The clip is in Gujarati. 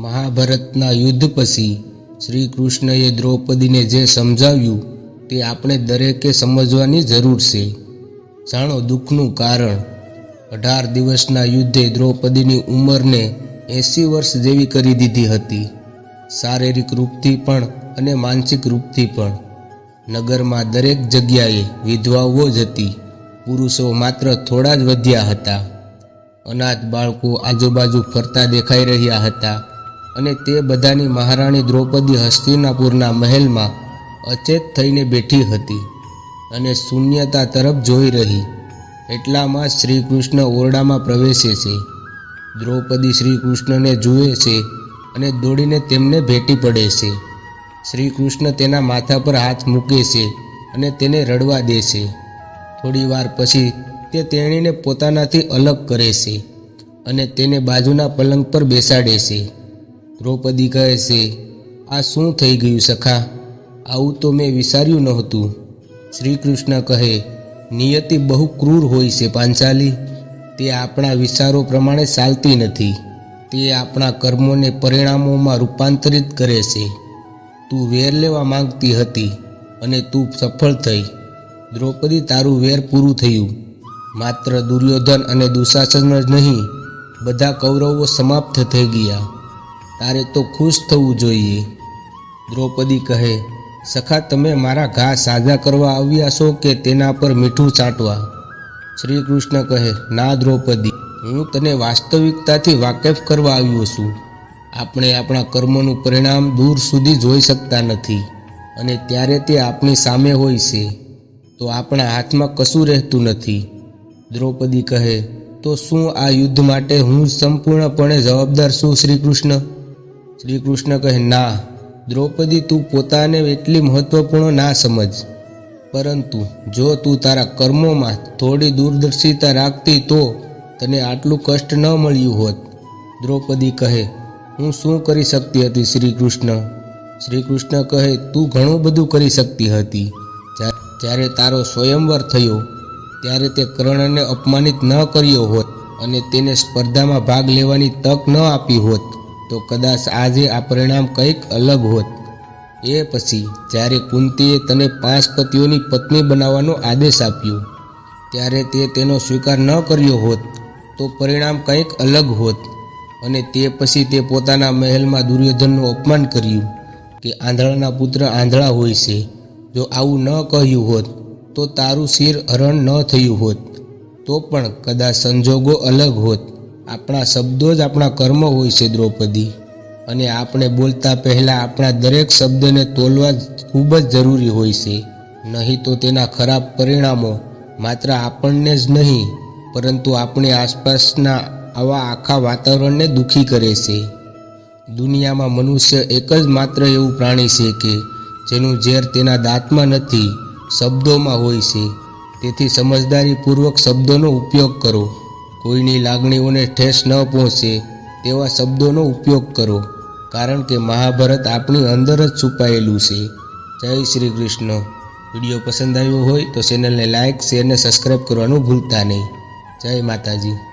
મહાભારતના યુદ્ધ પછી શ્રી કૃષ્ણએ દ્રૌપદીને જે સમજાવ્યું તે આપણે દરેકે સમજવાની જરૂર છે. જાણો દુઃખનું કારણ, અઢાર દિવસના યુદ્ધે દ્રૌપદીની ઉંમરને એંસી વર્ષ જેવી કરી દીધી હતી. શારીરિક રૂપથી પણ અને માનસિક રૂપથી પણ. નગરમાં દરેક જગ્યાએ વિધવાઓ જ હતી. પુરુષો માત્ર થોડા જ વધ્યા હતા. અનાથ બાળકો આજુબાજુ ફરતા દેખાઈ રહ્યા હતા. અને તે બધાની મહારાણી દ્રૌપદી હસ્તિનાપુરના મહેલમાં અચેત થઈને બેઠી હતી અને શૂન્યતા તરફ જોઈ રહી. એટલામાં શ્રી કૃષ્ણ ઓરડામાં પ્રવેશે છે. દ્રૌપદી શ્રી કૃષ્ણને જુએ છે અને દોડીને તેમને ભેટી પડે છે. શ્રી કૃષ્ણ તેના માથા પર હાથ મૂકે છે અને તેને રડવા દે છે. થોડી વાર પછી તે તેણીને પોતાનાથી અલગ કરે છે અને તેને બાજુના પલંગ પર બેસાડે છે. દ્રૌપદી કહે છે, આ શું થઈ ગયું સખા? આવું તો મેં વિચાર્યું નહોતું. શ્રી કૃષ્ણ કહે, નિયતિ બહુ ક્રૂર હોય છે પાંચાલી. તે આપણા વિચારો પ્રમાણે ચાલતી નથી. તે આપણા કર્મોને પરિણામોમાં રૂપાંતરિત કરે છે. તું વેર લેવા માંગતી હતી અને તું સફળ થઈ. દ્રૌપદી તારું વેર પૂરું થયું. માત્ર દુર્યોધન અને દુશાસન જ નહીં, બધા કૌરવો સમાપ્ત થઈ ગયા. તારે તો ખુશ થવું જોઈએ. દ્રૌપદી કહે, સખા, તમે મારા ઘા સાજા કરવા આવ્યા છો કે તેના પર મીઠું ચાટવા? શ્રી કૃષ્ણ કહે, ના દ્રૌપદી, હું તને વાસ્તવિકતાથી વાકેફ કરવા આવ્યો છું. આપણે આપણા કર્મનું પરિણામ દૂર સુધી જોઈ શકતા નથી અને ત્યારે તે આપણી સામે હોય છે. તો આપણા હાથમાં કશું રહેતું નથી. દ્રૌપદી કહે, તો શું આ યુદ્ધ માટે હું સંપૂર્ણપણે જવાબદાર છું શ્રી કૃષ્ણ શ્રી કૃષ્ણ કહે, ના, દ્રૌપદી, તું પોતાને એટલી મહત્વપૂર્ણ ના સમજ. પરંતુ જો તું તારા કર્મોમાં થોડી દૂરદર્શિતા રાખતી તો તને આટલું કષ્ટ ન મળ્યું હોત. દ્રૌપદી કહે, હું શું કરી શકતી હતી શ્રી કૃષ્ણ શ્રી કૃષ્ણ કહે, તું ઘણું બધું કરી શકતી હતી. જ્યારે તારો સ્વયંવર થયો, ત્યારે તે કર્ણને અપમાનિત ન કર્યો હોત અને તેને સ્પર્ધામાં ભાગ લેવાની તક ન આપી હોત. તો કદાચ આજે આ પરિણામ કંઈક અલગ હોત. એ પછી જ્યારે કુંતીએ તને પાંચ પતિઓની પત્ની બનાવવાનો આદેશ આપ્યો, ત્યારે તે તેનો સ્વીકાર ન કર્યો હોત, તો પરિણામ કંઈક અલગ હોત. અને તે પછી તે પોતાના મહેલમાં દુર્યોધનનું અપમાન કર્યું કે આંધળાના પુત્ર આંધળા હોય છે. જો આવું ન કહ્યું હોત, તો તારું શિર હરણ ન થયું હોત. તો પણ કદાચ સંજોગો અલગ હોત. આપણા શબ્દો જ આપણા કર્મ હોય છે દ્રૌપદી. અને આપણે બોલતા પહેલાં આપણા દરેક શબ્દને તોલવા ખૂબ જ જરૂરી હોય છે. નહીં તો તેના ખરાબ પરિણામો માત્ર આપણને જ નહીં, પરંતુ આપણી આસપાસના આવા આખા વાતાવરણને દુઃખી કરે છે. દુનિયામાં મનુષ્ય એક જ માત્ર એવું પ્રાણી છે કે જેનું ઝેર તેના દાંતમાં નથી, શબ્દોમાં હોય છે. તેથી સમજદારીપૂર્વક શબ્દોનો ઉપયોગ કરો. કોઈની લાગણીઓને ઠેસ ન પહોંચે તેવા શબ્દોનો ઉપયોગ કરો, કારણ કે મહાભારત આપણી અંદર જ છુપાયેલું છે. જય શ્રી કૃષ્ણ. વીડિયો પસંદ આવ્યો હોય તો ચેનલને લાઇક શેર અને સબસ્ક્રાઈબ કરવાનું ભૂલતા નહીં. જય માતાજી.